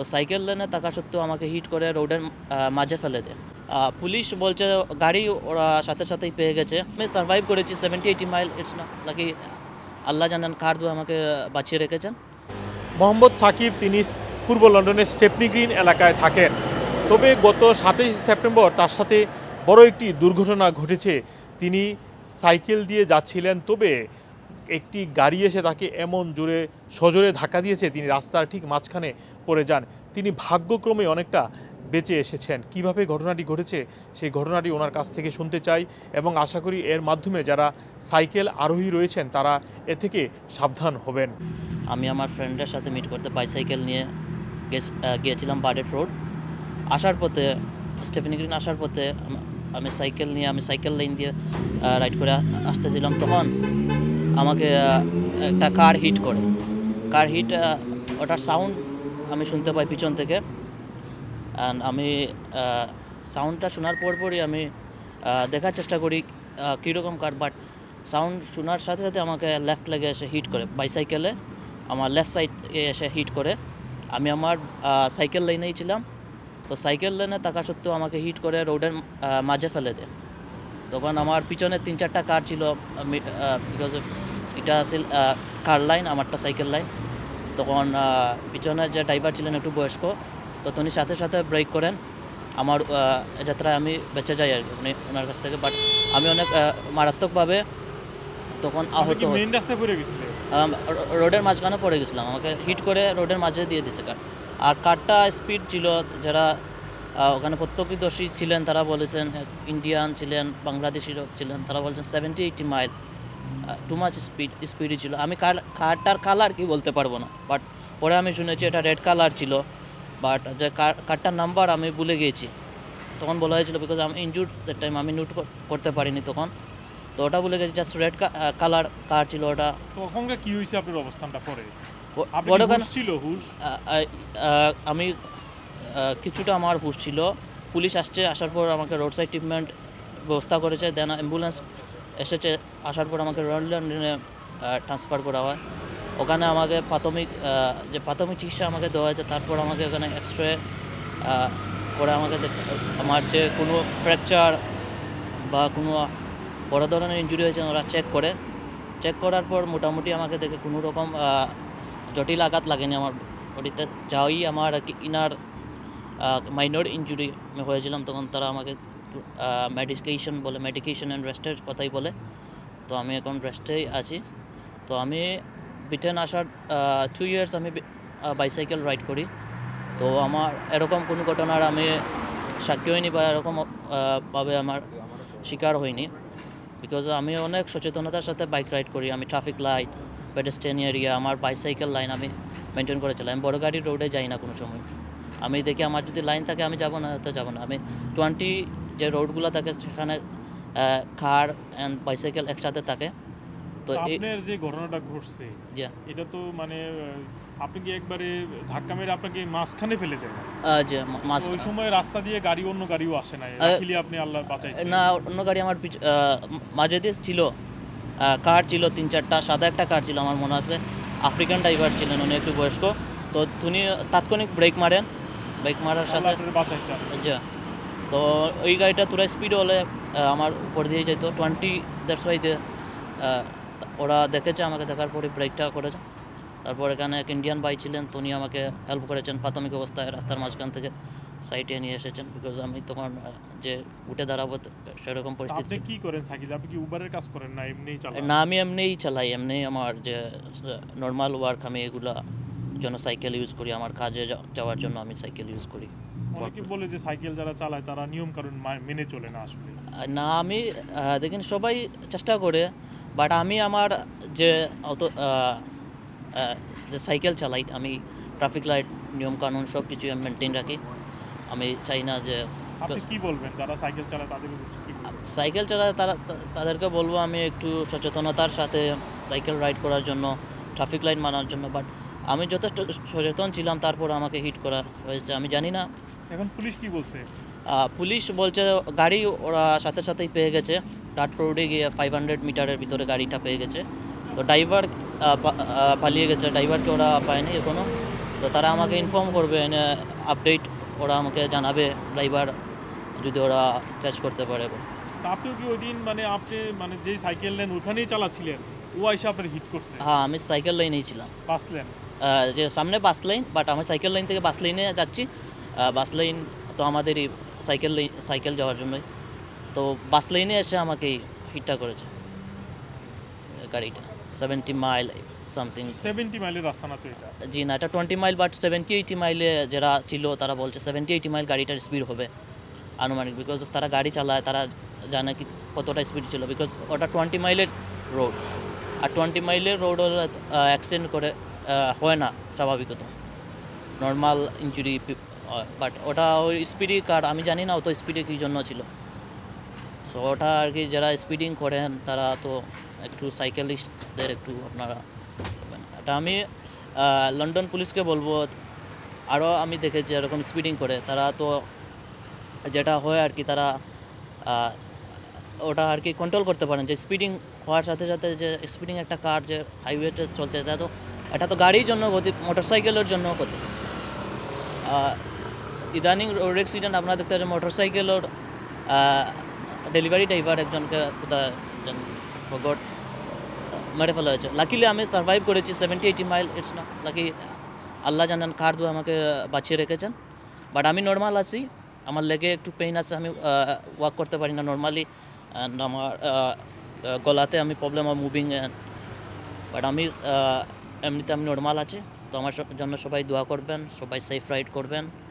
তো সাইকেল লেনে থাকা সত্ত্বেও আমাকে হিট করে রোডের মাঝে ফেলে দেয়। পুলিশ বলছে গাড়ি ওরা সাথে সাথেই পেয়ে গেছে। আমি সার্ভাইভ করেছি সেভেন্টি এইটি মাইল ইটস না লাকি আল্লাহ জানান কার দু আমাকে বাঁচিয়ে রেখেছেন। মোহাম্মদ সাকিব, তিনি পূর্ব লন্ডনের স্টেপনি গ্রিন এলাকায় থাকেন। তবে গত সাতাইশ সেপ্টেম্বর তার সাথে বড় একটি দুর্ঘটনা ঘটেছে। তিনি সাইকেল দিয়ে যাচ্ছিলেন, তবে একটি গাড়ি এসে তাকে এমন জোরে সজোরে ধাক্কা দিয়েছে, তিনি রাস্তার ঠিক মাঝখানে পড়ে যান। তিনি ভাগ্যক্রমে অনেকটা বেঁচে এসেছেন। কীভাবে ঘটনাটি ঘটেছে, সেই ঘটনাটি ওনার কাছ থেকে শুনতে চাই এবং আশা করি এর মাধ্যমে যারা সাইকেল আরোহী রয়েছেন, তারা এ থেকে সাবধান হবেন। আমি আমার ফ্রেন্ডের সাথে মিট করতে বাইসাইকেল নিয়ে গিয়েছিলাম বাডেট রোড আসার পথে স্টেফেনি গ্রিন আসার পথে, আমি সাইকেল নিয়ে, আমি সাইকেল লাইন দিয়ে রাইড করে আসতেছিলাম। তখন আমাকে একটা কার হিট করে। কার হিট ওটার সাউন্ড আমি শুনতে পাই পিছন থেকে। অ্যান্ড আমি সাউন্ডটা শোনার পর পরই আমি দেখার চেষ্টা করি কীরকম কার বাট সাউন্ড শোনার সাথে সাথে আমাকে লেফট লেগে এসে হিট করে। বাইসাইকেলে আমার লেফট সাইড এসে হিট করে। আমি আমার সাইকেল লাইনেই ছিলাম। তো সাইকেল লাইনে থাকা সত্ত্বেও আমাকে হিট করে রোডের মাঝে ফেলে দেয়। তখন আমার পিছনে তিন চারটা কার ছিল বিকজ এটা আছিল কার লাইন? আমারটা সাইকেল লাইন। তখন পিছনে যে ড্রাইভার ছিলেন একটু বয়স্ক তো তিনি সাথে সাথে ব্রেক করেন। আমার যাত্রায় আমি বেঁচে যাই আর কি উনি ওনার কাছ থেকে। বাট আমি অনেক মারাত্মকভাবে তখন আহত রোডের মাঝখানে পড়ে গেছিলাম। আমাকে হিট করে রোডের মাঝে দিয়ে দিছে কার আর কারটা স্পিড ছিল যারা ওখানে প্রত্যক্ষদর্শী ছিলেন তারা বলেছেন ইন্ডিয়ান ছিলেন বাংলাদেশিরও ছিলেন তারা বলছেন seventy eight mile too much speed স্পিডই ছিল। আমি কার কারটার কালার কি বলতে পারব না। বাট পরে আমি শুনেছি এটা রেড কালার ছিল। বাট যে কার কারটার নাম্বার আমি ভুলে গিয়েছি। তখন বলা হয়েছিল বিকজ আমি ইনজুর দ্যাট টাইম আমি নোট করতে পারিনি তখন। তো ওটা বলে গেছি জাস্ট রেড কালার কার ছিল ওটা। তখনকার কি হয়েছে আপনার অবস্থানটা পরে? ছিল আমি কিছুটা আমার হুশ ছিল। পুলিশ আসছে আসার পর আমাকে রোড সাইড ট্রিটমেন্ট ব্যবস্থা করেছে দেন অ্যাম্বুলেন্স এসেছে, আসার পর আমাকে রয়্যাল লন্ডনে ট্রান্সফার করা হয়। ওখানে আমাকে প্রাথমিক যে প্রাথমিক চিকিৎসা আমাকে দেওয়া হয়েছে, তারপর আমাকে ওখানে এক্স রে করে আমাকে আমার যে কোনো ফ্র্যাকচার বা কোনো বড় ধরনের ইঞ্জুরি হয়েছে, ওরা চেক করে। চেক করার পর মোটামুটি আমাকে দেখে কোনো রকম জটিল আঘাত লাগেনি আমার বডিতে। যাই আমার আর কি ইনার মাইনর ইনজুরি আমি হয়েছিলাম, তখন তারা আমাকে মেডিকেশন বলে মেডিকেশন অ্যান্ড রেস্টের কথাই বলে। তো আমি এখন রেস্টেই আছি। তো আমি ব্রিটেন আসার টু ইয়ার্স আমি বাইসাইকেল রাইড করি। তো আমার এরকম কোনো ঘটনার আমি সাক্ষী হইনি বা এরকম ভাবে আমার শিকার হইনি। বিকজ আমি অনেক সচেতনতার সাথে বাইক রাইড করি। আমি ট্রাফিক লাইট পেডেস্ট্রিয়ান এরিয়া আমার বাইসাইকেল লাইন আমি মেনটেন করে চালাই। আমি বড় গাড়ির রোডে যাই না কোনো সময়। আমি দেখি আমার যদি লাইন থাকে, আমি যাব না, তো যাব না। আমি টোয়েন্টি যে রোডগুলো থাকে সেখানে কার অ্যান্ড বাইসাইকেল একসাথে থাকে। তো আপনার যে ঘটনাটা ঘটছে এটা তো মানে আপনি কি একবারে ধাক্কা মেরে আপনাকে মাঝখানে ফেলে দেন? যে মাস ওই সময় রাস্তা দিয়ে গাড়ি অন্য গাড়িও আসে না লাকিলি আপনি আল্লাহর বাঁচাইছেন না অন্য গাড়ি আমার মাঝে দিয়ে ছিল। কার ছিল তিন চারটা সাদা একটা কার ছিল আমার মনে আছে। আফ্রিকান ড্রাইভার ছিলেন উনি একটু বয়স্ক। তো তিনি তাৎক্ষণিক ব্রেক মারেন। ব্রেক মারার সাথে আল্লাহ তো ওই গাড়িটা তোরা স্পিড হলে আমার উপর দিয়ে যেত। টোয়েন্টি দ্যাটস ওয়াই ওরা দেখেছে আমাকে দেখার পরে ব্রেকটা করেছে। তারপর এখানে এক ইন্ডিয়ান ভাই ছিলেন তো উনি আমাকে হেল্প করেছেন প্রাথমিক অবস্থায় রাস্তার মাঝখান থেকে সাইটে নিয়ে এসেছেন। বিকজ আমি তখন যে উঠে দাঁড়াবো সেরকম পরিস্থিতি আপনি কি করেন সাকিব? আপনি কি উবারের কাজ করেন না এমনিই চালান? না আমি এমনিই চালাই। এমনি আমার যে নর্মাল ওয়ার্ক আমি এগুলা জন্য সাইকেল ইউজ করি। আমার কাজে যাওয়ার জন্য আমি সাইকেল ইউজ করি। অনেকে বলে যে সাইকেল যারা চালায় তারা নিয়ম মা- মেনে চলে না আসলে। না আমি দেখেন সবাই চেষ্টা করে বাট আমি আমার যে অত যে সাইকেল চালাই আমি ট্রাফিক লাইট নিয়ম কানুন সব কিছু আমি মেনটেন রাখি। আমি চাই না যে আপনি কি বলবেন? যারা সাইকেল চালায় তাদের উদ্দেশ্যে কি বলবেন? সাইকেল চালায় তারা তাদেরকে বলব আমি একটু সচেতনতার সাথে সাইকেল রাইড করার জন্য ট্রাফিক লাইন মানার জন্য বাট আমি যথেষ্ট সচেতন ছিলাম তারপর আমাকে হিট করা হয়েছে। আমি জানি না এখন পুলিশ কি বলছে? পুলিশ বলছে গাড়ি ওরা সাথে সাথেই পেয়ে গেছে। ডাট রোডে গিয়ে ফাইভ হান্ড্রেড মিটারের ভিতরে গাড়িটা পেয়ে গেছে। তো ড্রাইভার পালিয়ে গেছে। ড্রাইভারকে ওরা পায়নি এখনও তো তারা আমাকে ইনফর্ম করবে আপডেট ওরা আমাকে জানাবে ড্রাইভার যদি ওরা ক্যাচ করতে পারে তা আপনিও কি ওই দিন মানে আপনি মানে যেই সাইকেল নেন ওখানেই চালাচ্ছিলেন ও এসে আপনার হিট করছে? হ্যাঁ আমি সাইকেল লাইনেই ছিলাম। বাঁচলেন আহ, যে সামনে বাস লাইন বাট আমি সাইকেল লাইন থেকে বাস লাইনে যাচ্ছি। বাস লাইন তো আমাদেরই সাইকেল সাইকেল যাওয়ার জন্যই। তো বাস লাইনে এসে আমাকে হিটটা করেছে গাড়িটা। সেভেন্টি মাইল সামথিং সেভেন্টি মাইলের রাস্তা না তো এটা? জি না এটা twenty mile but seventy eight মাইলে যারা ছিল তারা বলছে সেভেন্টি এইটি মাইল গাড়িটার স্পিড হবে আনুমানিক। বিকজ তারা গাড়ি চালায় তারা জানে কি কতটা স্পিড ছিল। বিকজ ওটা টোয়েন্টি মাইলের রোড আর টোয়েন্টি মাইলের রোড অ্যাক্সিডেন্ট করে হয় না স্বাভাবিকত। নর্মাল ইঞ্জুরি বাট ওটা ওই স্পিডি কার আমি জানি না অত স্পিডে কী জন্য ছিল। সো ওটা আর কি যারা স্পিডিং করেন, তারা তো একটু সাইকেলিস্টদের একটু আপনারা এটা আমি লন্ডন পুলিশকে বলব আরও আমি দেখেছি এরকম স্পিডিং করে। তারা তো যেটা হয় আর কি, তারা ওটা আর কি কন্ট্রোল করতে পারেন। যে স্পিডিং হওয়ার সাথে সাথে যে স্পিডিং একটা কার যে হাইওয়েতে চলছে, এটা তো এটা তো গাড়ির জন্য ক্ষতি মোটরসাইকেলের জন্য ক্ষতি। ইদানিং রোড অ্যাক্সিডেন্ট আপনারা দেখতে পাচ্ছেন মোটরসাইকেলের ডেলিভারি ড্রাইভার একজনকে কোথায় ফগট মেরে ফেলা হয়েছে। লাকিলি আমি সার্ভাইভ করেছি সেভেন্টি এইটি মাইল ইটস না লাকি আল্লাহ জানান কার দু আমাকে বাঁচিয়ে রেখেছেন। বাট আমি নর্মাল আছি, আমার লেগে একটু পেইন আছে, আমি ওয়াক করতে পারি না নর্মালি অ্যান্ড আমার গলাতে আমি প্রবলেম আমার মুভিং বাট আমি এমনিতে আমি নর্মাল আছি, তো আমার জন্য সবাই দোয়া করবেন, সবাই সেফ রাইড করবেন।